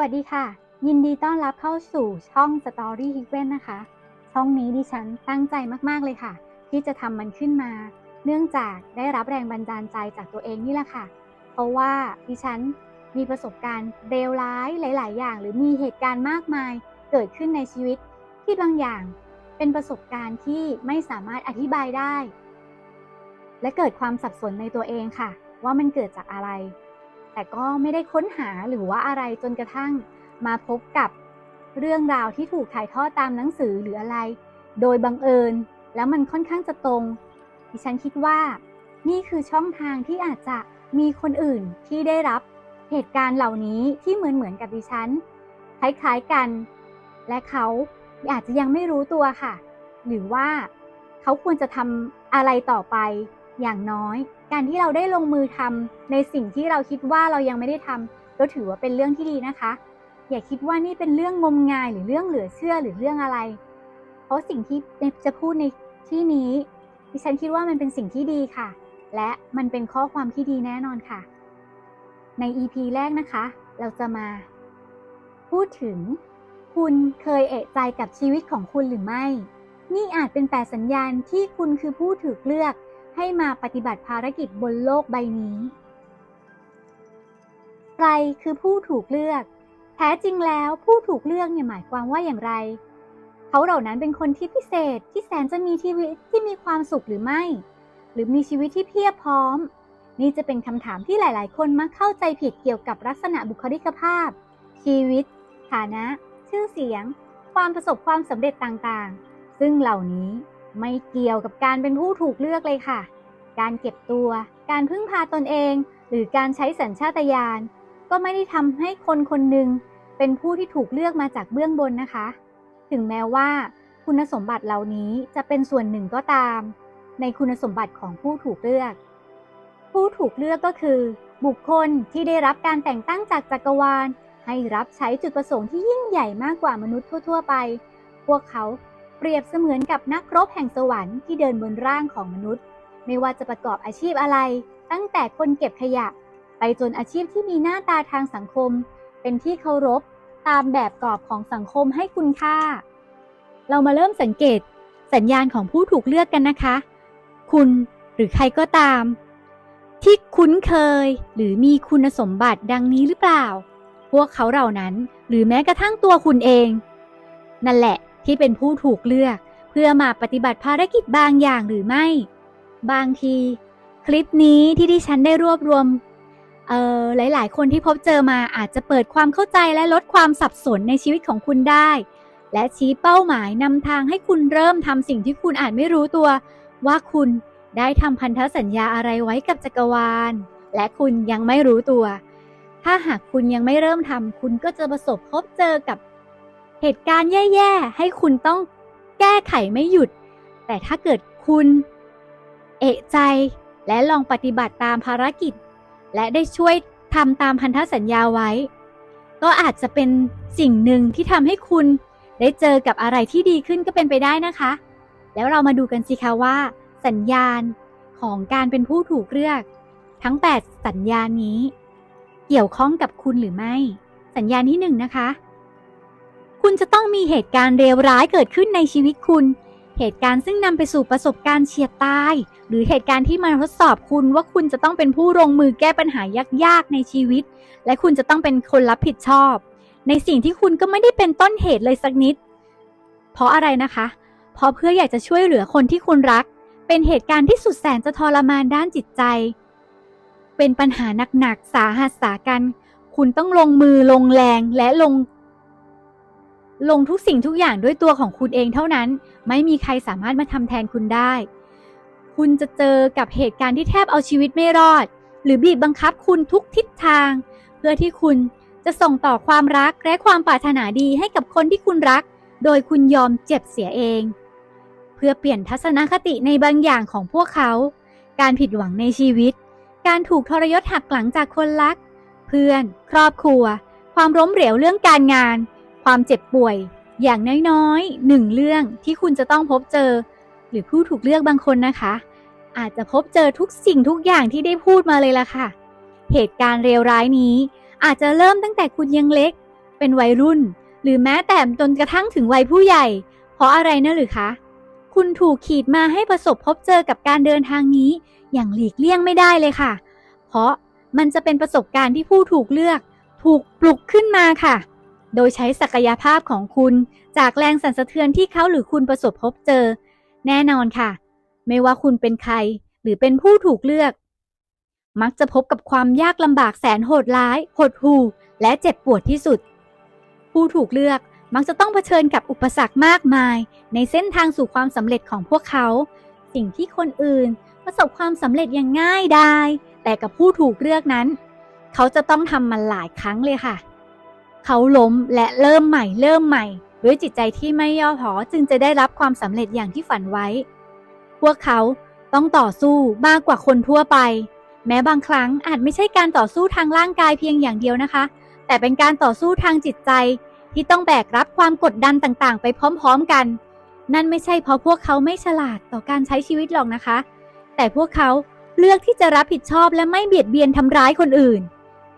วัสดีค่ะ ยินดีต้อนรับเข้าสู่ช่อง Story Hidden นะคะ ช่องนี้ดิฉันตั้งใจมากๆเลยค่ะ ที่จะทำมันขึ้นมา เนื่องจากได้รับแรงบันดาลใจจากตัวเองนี่แหละค่ะ เพราะว่าดิฉันมีประสบการณ์เลวร้ายหลาย ๆ อย่าง หรือมีเหตุการณ์มากมายเกิดขึ้นในชีวิต ที่บางอย่างเป็นประสบการณ์ที่ไม่สามารถอธิบายได้ และเกิดความสับสนในตัวเองค่ะ ว่ามันเกิดจากอะไร แต่ก็ไม่ได้ค้นหาหรือว่าอะไรจนกระทั่งมาพบกับเรื่องราวที่ถูกถ่ายทอดตามหนังสือหรืออะไร โดยบังเอิญ แล้วมันค่อนข้างจะตรง ดิฉันคิดว่า นี่คือช่องทางที่อาจจะมีคนอื่นที่ได้รับเหตุการณ์เหล่านี้ที่เหมือนเหมือนกับดิฉัน คล้ายๆกัน และเขาอาจจะยังไม่รู้ตัวค่ะ หรือว่าเขาควรจะทำอะไรต่อไป อย่างน้อย การที่เราได้ลงมือทำในสิ่งที่เราคิดว่าเรายังไม่ได้ทำก็ถือว่าเป็นเรื่องที่ดีนะคะ อย่าคิดว่านี่เป็นเรื่องงมงายหรือเรื่องเหลือเชื่อหรือเรื่องอะไร เพราะสิ่งที่จะพูดในที่นี้ดิฉันคิดว่ามันเป็นสิ่งที่ดีค่ะ และมันเป็นข้อความที่ดีแน่นอนค่ะ ใน EP แรกนะคะ เราจะมา พูดถึง คุณเคยเอะใจกับชีวิตของคุณหรือไม่ นี่อาจเป็นแปดสัญญาณที่คุณคือผู้ถูกเลือก ให้มาปฏิบัติภารกิจบนโลกใบนี้ ใครคือผู้ถูกเลือก แท้จริงแล้วผู้ถูกเลือกเนี่ยหมายความว่าอย่างไร เขาเหล่านั้นเป็นคนที่พิเศษที่แสนจะมีชีวิตที่มีความสุขหรือไม่ หรือมีชีวิตที่เพียบพร้อม นี่จะเป็นคำถามที่หลาย ๆ คนมักเข้าใจผิดเกี่ยวกับลักษณะบุคลิกภาพ ชีวิต ฐานะ ชื่อเสียง ความประสบความสำเร็จต่าง ๆ ซึ่งเหล่านี้ ไม่เกี่ยวกับการเป็นผู้ถูกเลือกเลยค่ะ การเก็บตัว การพึ่งพาตนเอง หรือการใช้สัญชาตญาณก็ไม่ได้ทำให้คนคนหนึ่งเป็นผู้ที่ถูกเลือกมาจากเบื้องบนนะคะ ถึงแม้ว่าคุณสมบัติเหล่านี้จะเป็นส่วนหนึ่งก็ตาม ในคุณสมบัติของผู้ถูกเลือก ผู้ถูกเลือกก็คือ บุคคลที่ได้รับการแต่งตั้งจากจักรวาล ให้รับใช้จุดประสงค์ที่ยิ่งใหญ่มากกว่ามนุษย์ทั่ว ๆ ไป พวกเขา เปรียบเสมือนกับนักรบแห่งสวรรค์ที่เดินบนร่างของมนุษย์ ไม่ว่าจะประกอบอาชีพอะไร ตั้งแต่คนเก็บขยะ ไปจนอาชีพที่มีหน้าตาทางสังคม เป็นที่เคารพ ตามแบบกรอบของสังคมให้คุณค่า เรามาเริ่มสังเกต สัญญาณของผู้ถูกเลือกกันนะคะ คุณหรือใครก็ตาม ที่คุ้นเคยหรือมีคุณสมบัติดังนี้หรือเปล่า พวกเขาเหล่านั้นหรือแม้กระทั่งตัวคุณเอง นั่นแหละที่เป็นผู้ถูกเลือก เพื่อมาปฏิบัติภารกิจบางอย่างหรือไม่ บางที คลิปนี้ที่ดิฉันได้รวบรวมเอ่อหลาย ๆ คนที่พบเจอมาอาจจะเปิดความเข้าใจและลดความสับสนในชีวิตของคุณได้ และชี้เป้าหมายนำทางให้คุณเริ่มทำสิ่งที่คุณอาจไม่รู้ตัว ว่าคุณได้ทำพันธสัญญาอะไรไว้กับจักรวาล และคุณยังไม่รู้ตัว ถ้าหากคุณยังไม่เริ่มทำคุณก็จะประสบพบเจอกับ เหตุการณ์แย่ๆ ให้คุณต้องแก้ไขไม่หยุด แต่ถ้าเกิดคุณ เอะใจและลองปฏิบัติตามภารกิจ และได้ช่วยทำตามพันธสัญญาไว้ ก็อาจจะเป็นสิ่งหนึ่งที่ทำให้คุณได้เจอกับอะไรที่ดีขึ้นก็เป็นไปได้นะคะ แล้วเรามาดูกันสิคะว่า สัญญาณของการเป็นผู้ถูกเลือก ทั้ง 8 สัญญาณนี้ เกี่ยวข้องกับคุณหรือไม่ สัญญาณที่ 1นงนะคะ คุณจะต้องมีเหตุการณ์เลวร้ายเกิดขึ้นในชีวิตคุณ เหตุการณ์ซึ่งนำไปสู่ประสบการณ์เฉียดตาย หรือเหตุการณ์ที่มาทดสอบคุณว่าคุณจะต้องเป็นผู้ลงมือแก้ปัญหายากๆในชีวิต และคุณจะต้องเป็นคนรับผิดชอบ ในสิ่งที่คุณก็ไม่ได้เป็นต้นเหตุเลยสักนิด เพราะอะไรนะคะ เพราะเพื่ออยากจะช่วยเหลือคนที่คุณรัก เป็นเหตุการณ์ที่สุดแสนจะทรมานด้านจิตใจ เป็นปัญหาหนักๆสาหัสสากัน คุณต้องลงมือลงแรงและลง ลงทุกสิ่งทุกอย่างด้วยตัวของคุณเองเท่านั้น ไม่มีใครสามารถมาทำแทนคุณได้ คุณจะเจอกับเหตุการณ์ที่แทบเอาชีวิตไม่รอด หรือบีบบังคับคุณทุกทิศทาง เพื่อที่คุณจะส่งต่อความรักและความปรารถนาดีให้กับคนที่คุณรัก โดยคุณยอมเจ็บเสียเอง เพื่อเปลี่ยนทัศนคติในบางอย่างของพวกเขา การผิดหวังในชีวิต การถูกทรยศหักหลังจากคนรัก เพื่อน ครอบครัว ความล้มเหลวเรื่องการงาน ความเจ็บป่วย อย่างน้อยๆหนึ่งเรื่องที่คุณจะต้องพบเจอ หรือผู้ถูกเลือกบางคนนะคะ อาจจะพบเจอทุกสิ่งทุกอย่างที่ได้พูดมาเลยล่ะค่ะ เหตุการณ์เลวร้ายนี้ อาจจะเริ่มตั้งแต่คุณยังเล็ก เป็นวัยรุ่น หรือแม้แต่จนกระทั่งถึงวัยผู้ใหญ่ เพราะอะไรนะหรือคะคุณถูกขีดมาให้ประสบพบเจอกับการเดินทางนี้ อย่างหลีกเลี่ยงไม่ได้เลยค่ะ เพราะมันจะเป็นประสบการณ์ที่ผู้ถูกเลือก ถูกปลุกขึ้นมาค่ะ โดยใช้ศักยภาพของคุณจากแรงสั่นสะเทือนที่เขาหรือคุณประสบพบเจอ แน่นอนค่ะ ไม่ว่าคุณเป็นใครหรือเป็นผู้ถูกเลือก มักจะพบกับความยากลำบากแสนโหดร้าย หดหู่และเจ็บปวดที่สุด ผู้ถูกเลือกมักจะต้องเผชิญกับอุปสรรคมากมาย ในเส้นทางสู่ความสำเร็จของพวกเขา สิ่งที่คนอื่นประสบความสำเร็จอย่างง่ายดายแต่กับผู้ถูกเลือกนั้น เขาจะต้องทำมันหลายครั้งเลยค่ะ เขาล้มและเริ่มใหม่เริ่มใหม่ ด้วยจิตใจที่ไม่ย่อท้อจึงจะได้รับความสำเร็จอย่างที่ฝันไว้ พวกเขาต้องต่อสู้มากกว่าคนทั่วไป แม้บางครั้งอาจไม่ใช่การต่อสู้ทางร่างกายเพียงอย่างเดียวนะคะ แต่เป็นการต่อสู้ทางจิตใจที่ต้องแบกรับความกดดันต่างๆ ไปพร้อมๆกัน นั่นไม่ใช่เพราะพวกเขาไม่ฉลาดต่อการใช้ชีวิตหรอกนะคะ แต่พวกเขาเลือกที่จะรับผิดชอบและไม่เบียดเบียนทำร้ายคนอื่น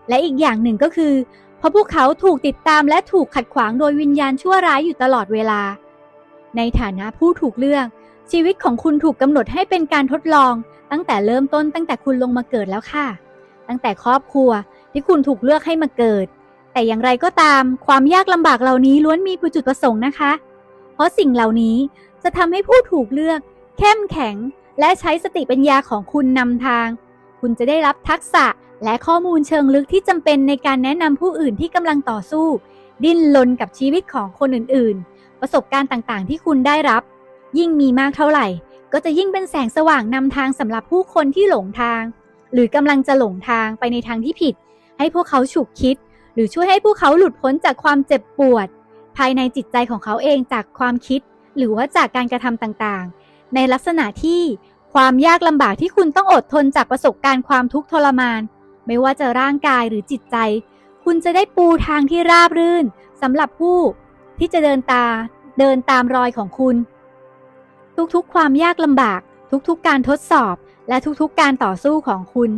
และอีกอย่างหนึ่งก็คือ เพราะพวกเขาถูกติดตามและถูกขัดขวางโดยวิญญาณชั่วร้ายอยู่ตลอดเวลา ในฐานะผู้ถูกเลือก ชีวิตของคุณถูกกำหนดให้เป็นการทดลอง ตั้งแต่เริ่มต้นตั้งแต่คุณลงมาเกิดแล้วค่ะ ตั้งแต่ครอบครัวที่คุณถูกเลือกให้มาเกิด แต่อย่างไรก็ตาม ความยากลำบากเหล่านี้ล้วนมีจุดประสงค์นะคะ เพราะสิ่งเหล่านี้จะทำให้ผู้ถูกเลือก เข้มแข็ง และใช้สติปัญญาของคุณนำทาง คุณจะได้รับทักษะ และข้อมูลเชิงลึกที่จำเป็นในการแนะนำผู้อื่นที่กำลังต่อสู้ ดิ้นรนกับชีวิตของคนอื่นๆ ประสบการณ์ต่างๆ ที่คุณได้รับ ยิ่งมีมากเท่าไหร่ ก็จะยิ่งเป็นแสงสว่างนำทางสำหรับผู้คนที่หลงทาง หรือกำลังจะหลงทางไปในทางที่ผิด ให้พวกเขาฉุกคิด หรือช่วยให้พวกเขาหลุดพ้นจากความเจ็บปวด ภายในจิตใจของเขาเองจากความคิด หรือว่าจากการกระทำต่างๆ ในลักษณะที่ความยากลำบากที่คุณต้องอดทนจากประสบการณ์ความทุกข์ทรมาน ไม่ว่าจะร่างกายหรือจิตใจ คุณจะได้ปูทางที่ราบรื่นสำหรับผู้ที่จะเดินตาเดินตามรอยของคุณ ทุกๆ ความยากลำบาก ทุกๆ การทดสอบและทุกๆ การต่อสู้ของคุณ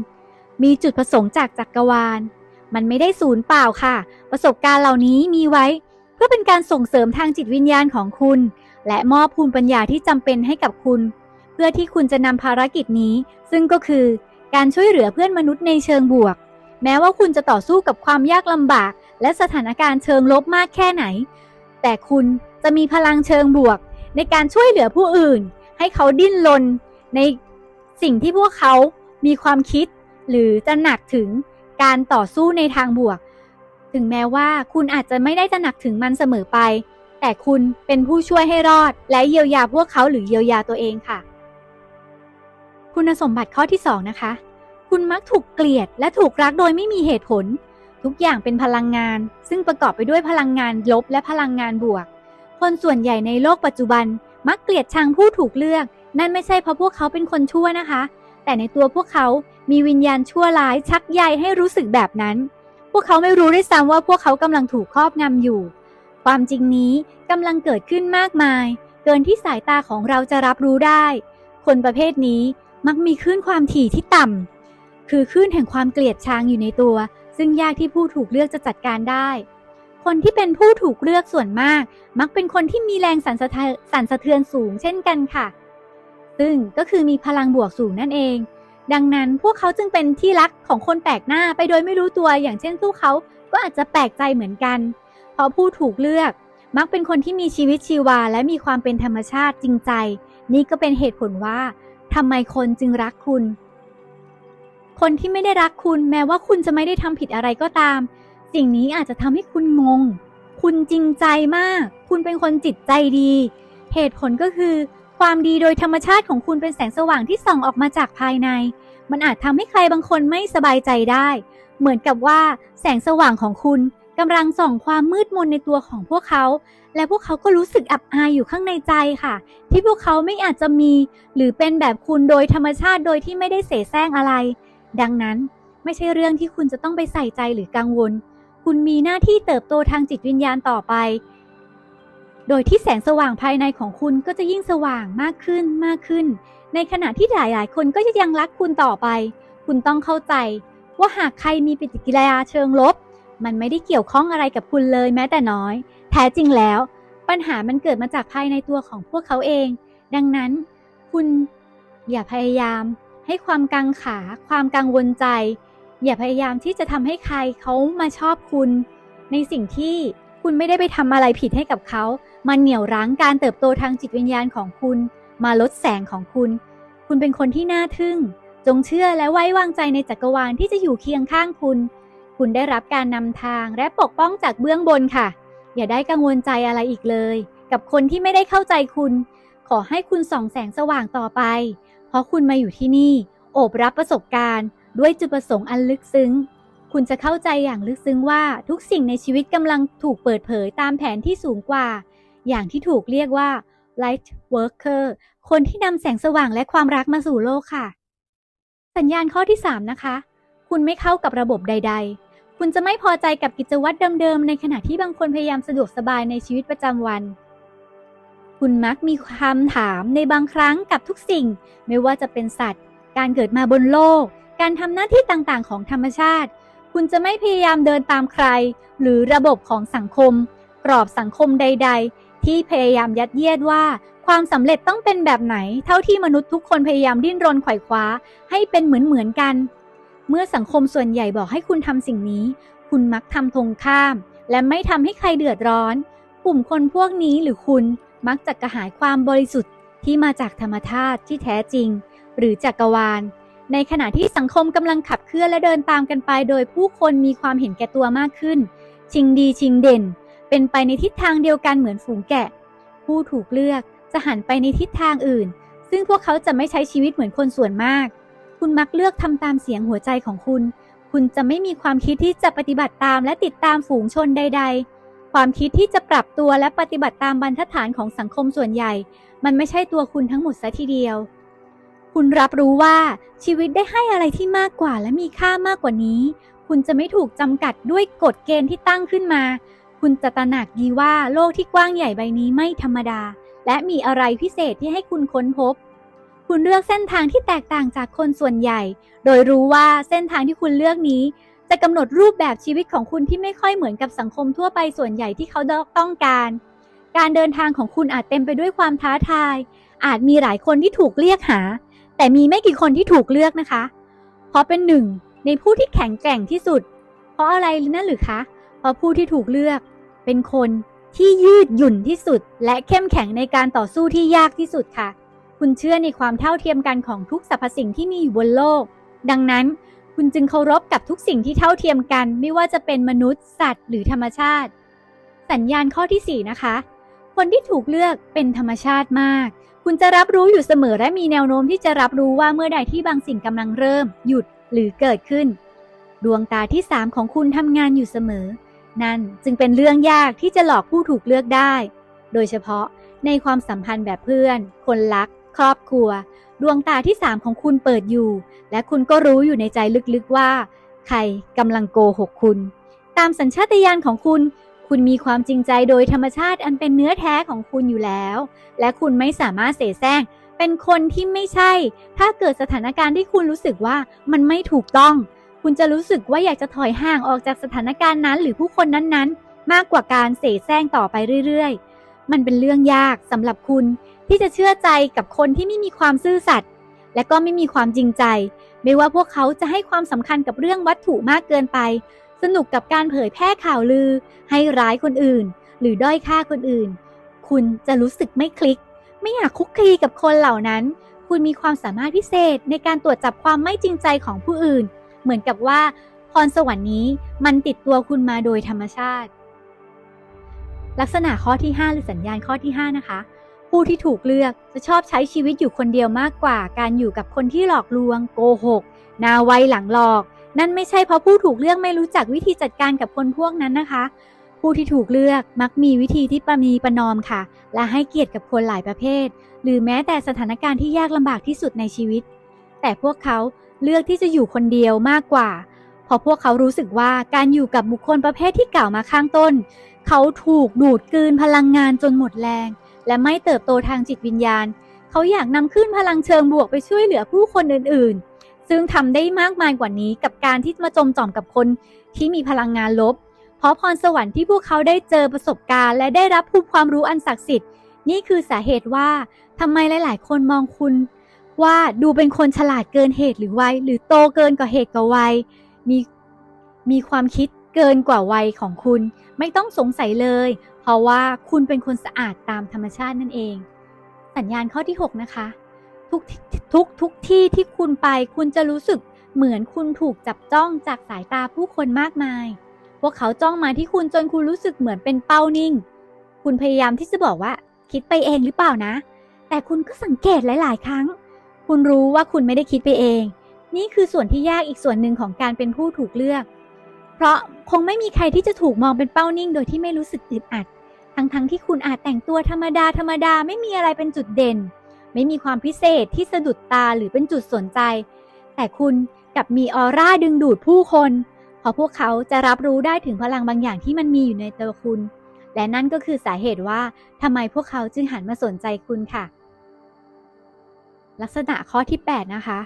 มีจุดประสงค์จากจักรวาล มันไม่ได้สูญเปล่าค่ะ ประสบการณ์เหล่านี้มีไว้ เพื่อเป็นการส่งเสริมทางจิตวิญญาณของคุณ และมอบภูมิปัญญาที่จำเป็นให้กับคุณ เพื่อที่คุณจะนำภารกิจนี้ ซึ่งก็คือ การช่วยเหลือเพื่อนมนุษย์ในเชิงบวก แม้ว่าคุณจะต่อสู้กับความยากลำบาก และสถานการณ์เชิงลบมากแค่ไหน แต่คุณจะมีพลังเชิงบวก ในการช่วยเหลือผู้อื่น ให้เขาดิ้นรนในสิ่งที่พวกเขามีความคิด หรือจะหนักถึงการต่อสู้ในทางบวก ถึงแม้ว่าคุณอาจจะไม่ได้ตระหนักถึงมันเสมอไป แต่คุณเป็นผู้ช่วยให้รอด และเยียวยาพวกเขาหรือเยียวยาตัวเองค่ะ คุณสมบัติข้อที่ 2 นะคะ คุณมักถูกเกลียดและถูกรักโดยไม่มีเหตุผล ทุกอย่างเป็นพลังงาน ซึ่งประกอบไปด้วยพลังงานลบและพลังงานบวก คนส่วนใหญ่ในโลกปัจจุบันมักเกลียดชังผู้ถูกเลือก นั่นไม่ใช่เพราะพวกเขาเป็นคนชั่วนะคะ แต่ในตัวพวกเขามีวิญญาณชั่วร้ายชักใยให้รู้สึกแบบนั้น พวกเขาไม่รู้ด้วยซ้ำว่าพวกเขากำลังถูกครอบงำอยู่ ความจริงนี้กำลังเกิดขึ้นมากมาย เกินที่สายตาของเราจะรับรู้ได้ คนประเภทนี้ มักมีคลื่นความถี่ที่ต่ำคือคลื่นแห่งความเกลียดชังอยู่ในตัว ซึ่งยากที่ผู้ถูกเลือกจะจัดการได้ คนที่เป็นผู้ถูกเลือกส่วนมาก มักเป็นคนที่มีแรงสั่นสะเทือนสั่นสะเทือนสูงเช่นกันค่ะ ซึ่งก็คือมีพลังบวกสูงนั่นเอง ดังนั้นพวกเขาจึงเป็นที่รักของคนแปลกหน้าไปโดยไม่รู้ตัว อย่างเช่นพวกเขาก็อาจจะแปลกใจเหมือนกัน เพราะผู้ถูกเลือกมักเป็นคนที่มีชีวิตชีวาและมีความเป็นธรรมชาติจริงใจ นี่ก็เป็นเหตุผลว่า ทำไมคนจึงรักคุณ คนที่ไม่ได้รักคุณแม้ว่าคุณจะไม่ได้ทำผิดอะไรก็ตาม สิ่งนี้อาจจะทำให้คุณงง คุณจริงใจมาก คุณเป็นคนจิตใจดี เหตุผลก็คือ ความดีโดยธรรมชาติของคุณเป็นแสงสว่างที่ส่องออกมาจากภายใน มันอาจทำให้ใครบางคนไม่สบายใจได้ เหมือนกับว่า แสงสว่างของคุณ กำลังส่องความมืดมนในตัวของพวกเขา และพวกเขาก็รู้สึกอับอายอยู่ข้างในใจค่ะ ที่พวกเขาไม่อาจจะมี หรือเป็นแบบคุณโดยธรรมชาติโดยที่ไม่ได้เสแสร้งอะไร ดังนั้นไม่ใช่เรื่องที่คุณจะต้องไปใส่ใจหรือกังวล คุณมีหน้าที่เติบโตทางจิตวิญญาณต่อไป โดยที่แสงสว่างภายในของคุณก็จะยิ่งสว่างมากขึ้นมากขึ้น ในขณะที่หลายๆคนก็จะยังรักคุณต่อไป คุณต้องเข้าใจ ว่าหากใครมีปฏิกิริยาเชิงลบ มันไม่ได้เกี่ยวข้องอะไรกับคุณเลยแม้แต่น้อย แท้จริงแล้ว ปัญหามันเกิดมาจากภายในตัวของพวกเขาเอง ดังนั้น คุณอย่าพยายาม ให้ความกังขา ความกังวลใจ อย่าพยายามที่จะทำให้ใครเขามาชอบคุณ ในสิ่งที่คุณไม่ได้ไปทำอะไรผิดให้กับเขา มันเหนี่ยวรั้งการเติบโตทางจิตวิญญาณของคุณ มาลดแสงของคุณ คุณเป็นคนที่น่าทึ่ง จงเชื่อและไว้วางใจในจักรวาลที่จะอยู่เคียงข้างคุณ คุณได้รับการนำทางและปกป้องจากเบื้องบนค่ะ อย่าได้กังวลใจอะไรอีกเลย กับคนที่ไม่ได้เข้าใจคุณ ขอให้คุณส่องแสงสว่างต่อไป เพราะคุณมาอยู่ที่นี่ โอบรับประสบการณ์ ด้วยจุดประสงค์อันลึกซึ้ง คุณจะเข้าใจอย่างลึกซึ้งว่าทุกสิ่งในชีวิตกำลังถูกเปิดเผยตามแผนที่สูงกว่า อย่างที่ถูกเรียกว่า light worker คนที่นำแสงสว่างและความรักมาสู่โลกค่ะ สัญญาณข้อที่ 3 นะคะ คุณไม่เข้ากับระบบใด ๆ คุณจะไม่พอใจกับกิจวัตรเดิมๆ ในขณะที่บางคนพยายามสะดวกสบายในชีวิตประจำวัน คุณมักมีคำถามในบางครั้งกับทุกสิ่ง ไม่ว่าจะเป็นสัตว์ การเกิดมาบนโลก การทำหน้าที่ต่างๆ ของธรรมชาติ คุณจะไม่พยายามเดินตามใคร หรือระบบของสังคม กรอบสังคมใด ๆ ที่พยายามยัดเยียดว่า ความสำเร็จต้องเป็นแบบไหน เท่าที่มนุษย์ทุกคนพยายามดิ้นรนไขว่คว้า ให้เป็นเหมือนเหมือนๆกัน เมื่อสังคมส่วนใหญ่บอกให้คุณทำสิ่งนี้ คุณมักทำตรงข้าม และไม่ทำให้ใครเดือดร้อน กลุ่มคนพวกนี้หรือคุณมักจะกระหายความบริสุทธิ์ที่มาจากธรรมชาติที่แท้จริง หรือจักรวาล ในขณะที่สังคมกำลังขับเคลื่อนและเดินตามกันไป โดยผู้คนมีความเห็นแก่ตัวมากขึ้น ชิงดีชิงเด่น เป็นไปในทิศทางเดียวกันเหมือนฝูงแกะ ผู้ถูกเลือกจะหันไปในทิศทางอื่น ซึ่งพวกเขาจะไม่ใช้ชีวิตเหมือนคนส่วนมาก คุณมักเลือกทำตามเสียงหัวใจของคุณ คุณจะไม่มีความคิดที่จะปฏิบัติตามและติดตามฝูงชนใด ๆ ความคิดที่จะปรับตัวและปฏิบัติตามบรรทัดฐานของสังคมส่วนใหญ่ มันไม่ใช่ตัวคุณทั้งหมดซะทีเดียว คุณรับรู้ว่าชีวิตได้ให้อะไรที่มากกว่าและมีค่ามากกว่านี้ คุณจะไม่ถูกจำกัดด้วยกฎเกณฑ์ที่ตั้งขึ้นมา คุณจะตระหนักดีว่าโลกที่กว้างใหญ่ใบนี้ไม่ธรรมดา และมีอะไรพิเศษที่ให้คุณค้นพบ คุณเลือกเส้นทางที่แตกต่างจากคนส่วนใหญ่ โดยรู้ว่าเส้นทางที่คุณเลือกนี้ จะกำหนดรูปแบบชีวิตของคุณที่ไม่ค่อยเหมือนกับสังคมทั่วไปส่วนใหญ่ที่เขาต้องการ การเดินทางของคุณอาจเต็มไปด้วยความท้าทาย อาจมีหลายคนที่ถูกเรียกหา แต่มีไม่กี่คนที่ถูกเลือกนะคะ เพราะเป็นหนึ่งในผู้ที่แข็งแกร่งที่สุด เพราะอะไรนั่นหรือคะ เพราะผู้ที่ถูกเลือก เป็นคนที่ยืดหยุ่นที่สุด และเข้มแข็งในการต่อสู้ที่ยากที่สุดค่ะ คุณเชื่อในความเท่าเทียมกันของทุกสรรพสิ่งที่มีอยู่บนโลก ดังนั้น คุณจึงเคารพกับทุกสิ่งที่เท่าเทียมกัน ไม่ว่าจะเป็นมนุษย์ สัตว์ หรือธรรมชาติ สัญญาณข้อที่ 4 นะคะ คนที่ถูกเลือกเป็นธรรมชาติมาก คุณจะรับรู้อยู่เสมอและมีแนวโน้มที่จะรับรู้ว่าเมื่อใดที่บางสิ่งกำลังเริ่ม หยุดหรือเกิดขึ้น ดวงตาที่3ของคุณทำงานอยู่เสมอ นั่นจึงเป็นเรื่องยากที่จะหลอกผู้ถูกเลือกได้ โดยเฉพาะในความสัมพันธ์แบบเพื่อน คนรัก ครอบครัว ดวงตาที่3ของคุณเปิดอยู่ และคุณก็รู้อยู่ในใจลึกๆว่า ใครกำลังโกหกคุณ ตามสัญชาตญาณของคุณ คุณมีความจริงใจโดยธรรมชาติอันเป็นเนื้อแท้ของคุณอยู่แล้ว และคุณไม่สามารถเสแสร้งเป็นคนที่ไม่ใช่ ถ้าเกิดสถานการณ์ที่คุณรู้สึกว่ามันไม่ถูกต้อง คุณจะรู้สึกว่าอยากจะถอยห่างออกจากสถานการณ์นั้น หรือผู้คนนั้นๆ มากกว่าการเสแสร้งต่อไปเรื่อยๆ มันเป็นเรื่องยากสำหรับคุณที่จะเชื่อใจกับคนที่ไม่มีความซื่อสัตย์และก็ไม่มีความจริงใจ ไม่ว่าพวกเขาจะให้ความสำคัญกับเรื่องวัตถุมากเกินไป สนุกกับการเผยแพร่ข่าวลือ ให้ร้ายคนอื่น หรือด้อยค่าคนอื่น คุณจะรู้สึกไม่คลิก ไม่อยากคุกคีกับคนเหล่านั้น คุณมีความสามารถพิเศษในการตรวจจับความไม่จริงใจของผู้อื่น เหมือนกับว่าพรสวรรค์นี้มันติดตัวคุณมาโดยธรรมชาติ ลักษณะข้อที่ 5 หรือสัญญาณข้อที่ 5 นะคะ ผู้ที่ถูกเลือกจะชอบใช้ชีวิตอยู่คนเดียวมากกว่า การอยู่กับคนที่หลอกลวง โกหก นาไวหลังหลอก นั่นไม่ใช่เพราะผู้ถูกเลือกไม่รู้จักวิธีจัดการกับคนพวกนั้นนะคะ ผู้ที่ถูกเลือกมักมีวิธีที่ประนีประนอมค่ะ และให้เกียรติกับคนหลายประเภท หรือแม้แต่สถานการณ์ที่ยากลำบากที่สุดในชีวิต แต่พวกเขาเลือกที่จะอยู่คนเดียวมากกว่าเพราะพวกเขารู้สึกว่าการอยู่กับบุคคลประเภทที่กล่าวมาข้างต้น เขาถูกดูดกลืนพลังงานจนหมดแรง และไม่เติบโตทางจิตวิญญาณ เขาอยากนำขึ้นพลังเชิงบวกไปช่วยเหลือผู้คนอื่นๆ ซึ่งทำได้มากมายกว่านี้กับการที่มาจมจ่อมกับคนที่มีพลังงานลบ เพราะพรสวรรค์ที่พวกเขาได้เจอประสบการณ์ และได้รับภูมิความรู้อันศักดิ์สิทธิ์ นี่คือสาเหตุว่าทำไมหลาย ๆ คนมองคุณ ว่าดูเป็นคนฉลาดเกินเหตุหรือวัยหรือโตเกินกว่าเหตุกว่าวัยมีมีความคิดเกินกว่าวัยของคุณ ไม่ต้องสงสัยเลย เพราะว่าคุณเป็นคนสะอาดตามธรรมชาตินั่นเอง สัญญาณข้อที่ 6 นะคะ ทุกทุกทุกที่ที่คุณไป คุณจะรู้สึกเหมือนคุณถูกจับจ้องจากสายตาผู้คนมากมาย พวกเขาจ้องมาที่คุณจนคุณรู้สึกเหมือนเป็นเป้านิ่ง คุณพยายามที่จะบอกว่า คิดไปเองหรือเปล่านะ แต่คุณก็สังเกตหลาย ๆ ครั้ง คุณรู้ว่าคุณไม่ได้คิดไปเอง นี่คือส่วนที่ยากอีกส่วนหนึ่งของการเป็นผู้ถูกเลือก เพราะคงไม่มีใครที่จะถูกมองเป็นเป้านิ่งโดยที่ไม่รู้สึกอึดอัด ทั้งๆทที่คุณอาจแต่งตัวธรรมดาธรรมดาไม่มีอะไรเป็นจุดเด่น ไม่มีความพิเศษที่สะดุดตาหรือเป็นจุดสนใจ แต่คุณกลับมีออร่าดึงดูดผู้คน เพราะพวกเขาจะรับรู้ได้ถึงพลังบางอย่างที่มันมีอยู่ในตัวคุณ และนั่นก็คือสาเหตุว่าทำไมพวกเขาจึงหันมาสนใจคุณค่ะ ลักษณะข้อที่ 8 นะคะ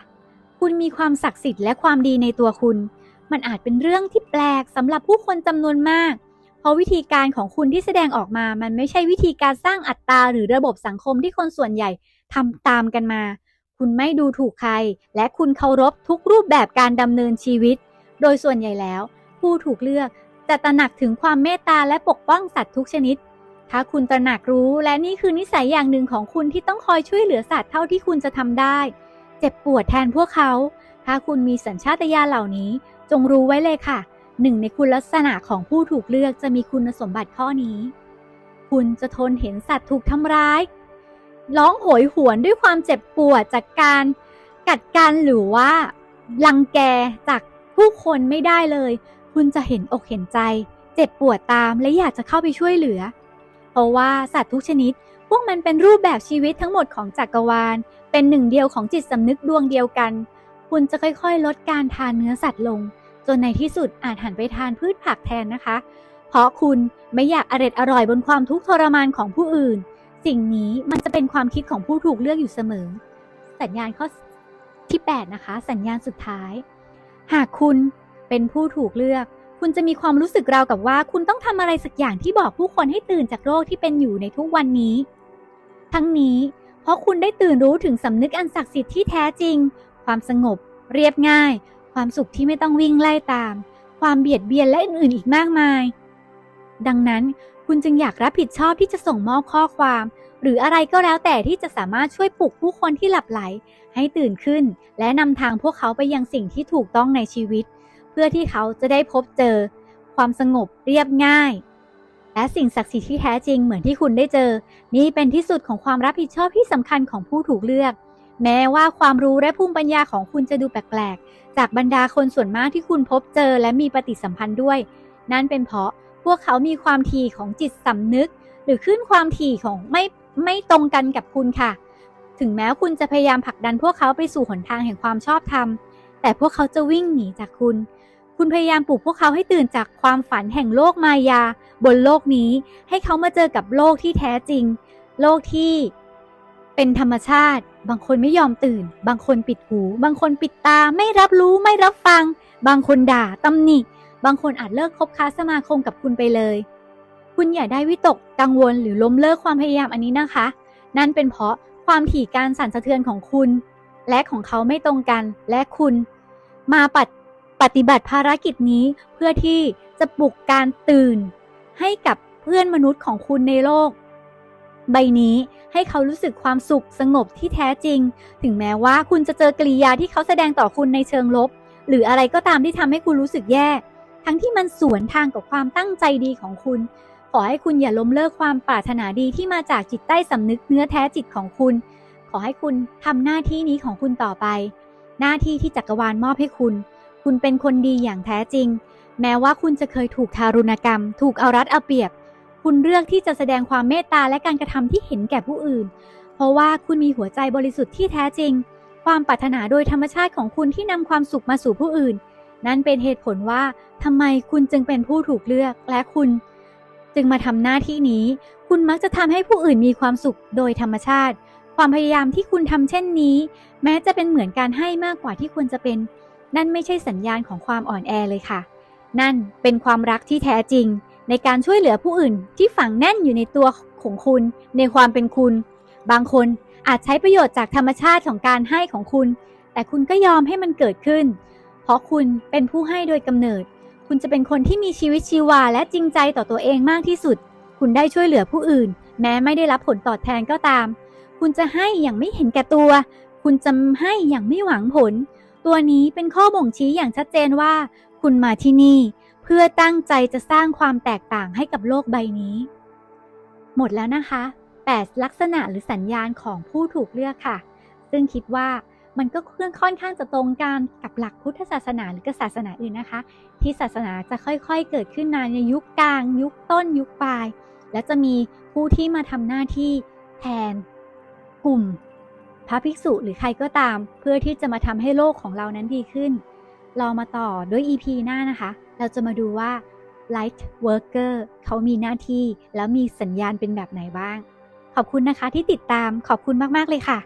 คุณมีความศักดิ์สิทธิ์และความดีในตัวคุณ มันอาจเป็นเรื่องที่แปลกสำหรับผู้คนจำนวนมาก เพราะวิธีการของคุณที่แสดงออกมา มันไม่ใช่วิธีการสร้างอัตราหรือระบบสังคมที่คนส่วนใหญ่ทำตามกันมา คุณไม่ดูถูกใคร และคุณเคารพทุกรูปแบบการดำเนินชีวิต โดยส่วนใหญ่แล้ว ผู้ถูกเลือกจะตระหนักถึงความเมตตาและปกป้องสัตว์ทุกชนิด ถ้าคุณตระหนักรู้และนี่คือนิสัยอย่างหนึ่งของคุณที่ต้องคอยช่วยเหลือสัตว์เท่าที่คุณจะทำได้ เจ็บปวดแทนพวกเขา ถ้าคุณมีสัญชาตญาณเหล่านี้ จงรู้ไว้เลยค่ะ หนึ่งในคุณลักษณะของผู้ถูกเลือกจะมีคุณสมบัติข้อนี้ คุณจะทนเห็นสัตว์ถูกทำร้าย ร้องโหยหวนด้วยความเจ็บปวดจากการกัดกันหรือว่ารังแกจากผู้คนไม่ได้เลย คุณจะเห็นอกเห็นใจ เจ็บปวดตามและอยากจะเข้าไปช่วยเหลือ เพราะว่าสัตว์ทุกชนิด พวกมันเป็นรูปแบบชีวิตทั้งหมดของจักรวาล เป็นหนึ่งเดียวของจิตสำนึกดวงเดียวกัน คุณจะค่อยๆ ลดการทานเนื้อสัตว์ลง จนในที่สุดอาจหันไปทานพืชผักแทนนะคะ เพราะคุณไม่อยากอร็ดอร่อยบนความทุกข์ทรมานของผู้อื่น สิ่งนี้มันจะเป็นความคิดของผู้ถูกเลือกอยู่เสมอ สัญญาณข้อที่ 8 นะคะ สัญญาณสุดท้าย หากคุณเป็นผู้ถูกเลือก คุณจะมีความรู้สึกราวกับว่า คุณต้องทำอะไรสักอย่างที่บอกผู้คนให้ตื่นจากโรคที่เป็นอยู่ในทุกวันนี้ ทั้งนี้ เพราะคุณได้ตื่นรู้ถึงสำนึกอันศักดิ์สิทธิ์ที่แท้จริง ความสงบ เรียบง่าย ความสุขที่ไม่ต้องวิ่งไล่ตาม ความเบียดเบียนและอื่นๆอีกมากมาย ดังนั้นคุณจึงอยากรับผิดชอบที่จะส่งมอบข้อความ หรืออะไรก็แล้วแต่ที่จะสามารถช่วยปลุกผู้คนที่หลับไหล ให้ตื่นขึ้น และนำทางพวกเขาไปยังสิ่งที่ถูกต้องในชีวิต เพื่อที่เขาจะได้พบเจอ ความสงบเรียบง่าย และสิ่งศักดิ์สิทธิ์ที่แท้จริงเหมือนที่คุณได้เจอ นี่เป็นที่สุดของความรับผิดชอบที่สำคัญของผู้ถูกเลือก แม้ว่าความรู้และภูมิปัญญาของคุณจะดูแปลกๆ จากบรรดาคนส่วนมากที่คุณพบเจอและมีปฏิสัมพันธ์ด้วย นั่นเป็นเพราะพวกเขามีความถี่ของจิตสำนึก หรือขึ้นความถี่ของไม่ไม่ตรงกันกับคุณค่ะ ถึงแม้คุณจะพยายามผลักดันพวกเขาไปสู่หนทางแห่งความชอบธรรม แต่พวกเขาจะวิ่งหนีจากคุณ คุณพยายามปลุกพวกเขาให้ตื่นจากความฝันแห่งโลกมายา บนโลกนี้ ให้เขามาเจอกับโลกที่แท้จริง โลกที่เป็นธรรมชาติ บางคนไม่ยอมตื่น บางคนปิดหู บางคนปิดตา ไม่รับรู้ ไม่รับฟัง บางคนด่าตำหนิ บางคนอาจเลิกคบค้าสมาคมกับคุณไปเลย คุณอย่าได้วิตก กังวล หรือล้มเลิกความพยายามอันนี้นะคะ นั่นเป็นเพราะความถี่การสั่นสะเทือนของคุณ และของเขาไม่ตรงกัน และคุณ มาปฏปฏิบัติภารกิจนี้เพื่อที่จะปลุกการตื่น ให้กับเพื่อนมนุษย์ของคุณในโลก ใบนี้ให้เขารู้สึกความสุขสงบที่แท้จริง ถึงแม้ว่าคุณจะเจอกริยาที่เขาแสดงต่อคุณในเชิงลบ หรืออะไรก็ตามที่ทำให้คุณรู้สึกแย่ ทั้งที่มันสวนทางกับความตั้งใจดีของคุณ ขอให้คุณอย่าล้มเลิกความปรารถนาดีที่มาจากจิตใต้สำนึกเนื้อแท้จิตของคุณ ขอให้คุณทำหน้าที่นี้ของคุณต่อไป หน้าที่ที่จักรวาลมอบให้คุณ คุณเป็นคนดีอย่างแท้จริง แม้ว่าคุณจะเคยถูกทารุณกรรม ถูกเอารัดเอาเปรียบ คุณเลือกที่จะแสดงความเมตตาและการกระทำที่เห็นแก่ผู้อื่น เพราะว่าคุณมีหัวใจบริสุทธิ์ที่แท้จริง ความปรารถนาโดยธรรมชาติของคุณที่นำความสุขมาสู่ผู้อื่น นั่นเป็นเหตุผลว่าทำไมคุณจึงเป็นผู้ถูกเลือกและคุณ จึงมาทำหน้าที่นี้ คุณมักจะทำให้ผู้อื่นมีความสุขโดยธรรมชาติ ความพยายามที่คุณทำเช่นนี้ แม้จะเป็นเหมือนการให้มากกว่าที่ควรจะเป็น นั่นไม่ใช่สัญญาณของความอ่อนแอเลยค่ะ นั่นเป็นความรักที่แท้จริง ในการช่วยเหลือผู้อื่นที่ฝังแน่นอยู่ในตัวของคุณในความเป็นคุณ บางคนอาจใช้ประโยชน์จากธรรมชาติของการให้ของคุณ แต่คุณก็ยอมให้มันเกิดขึ้น เพราะคุณเป็นผู้ให้โดยกำเนิด คุณจะเป็นคนที่มีชีวิตชีวาและจริงใจต่อตัวเองมากที่สุด คุณได้ช่วยเหลือผู้อื่น แม้ไม่ได้รับผลตอบแทนก็ตาม คุณจะให้อย่างไม่เห็นแก่ตัว คุณจะให้อย่างไม่หวังผล ตัวนี้เป็นข้อบ่งชี้อย่างชัดเจนว่า คุณมาที่นี่ พื่อตั้งใจจะสร้างความแตกต่างให้กับโลกใบนี้ หมดแล้วนะคะ 8 ลักษณะหรือสัญญาณของผู้ถูกเลือกค่ะ ซึ่งคิดว่ามันก็เค่อนข้างจะตรงกันกับหลักพุทธศาสนาหรือกับศาสนาอื่นนะคะ ที่ศาสนาจะค่อยๆ เกิดขึ้นมาในยุคกลาง ยุคต้นยุคปลาย และจะมีผู้ที่มาทำหน้าที่แทน กลุ่ม พระภิกษุหรือใครก็ตาม เพื่อที่จะมาทำให้โลกของเรานั้นดีขึ้น เรามาต่อด้วย EP หน้านะคะ เราจะมาดูว่า Light Worker เขามีหน้าที่แล้วมีสัญญาณเป็นแบบไหนบ้าง ขอบคุณนะคะที่ติดตามขอบคุณมาก ๆ เลยค่ะ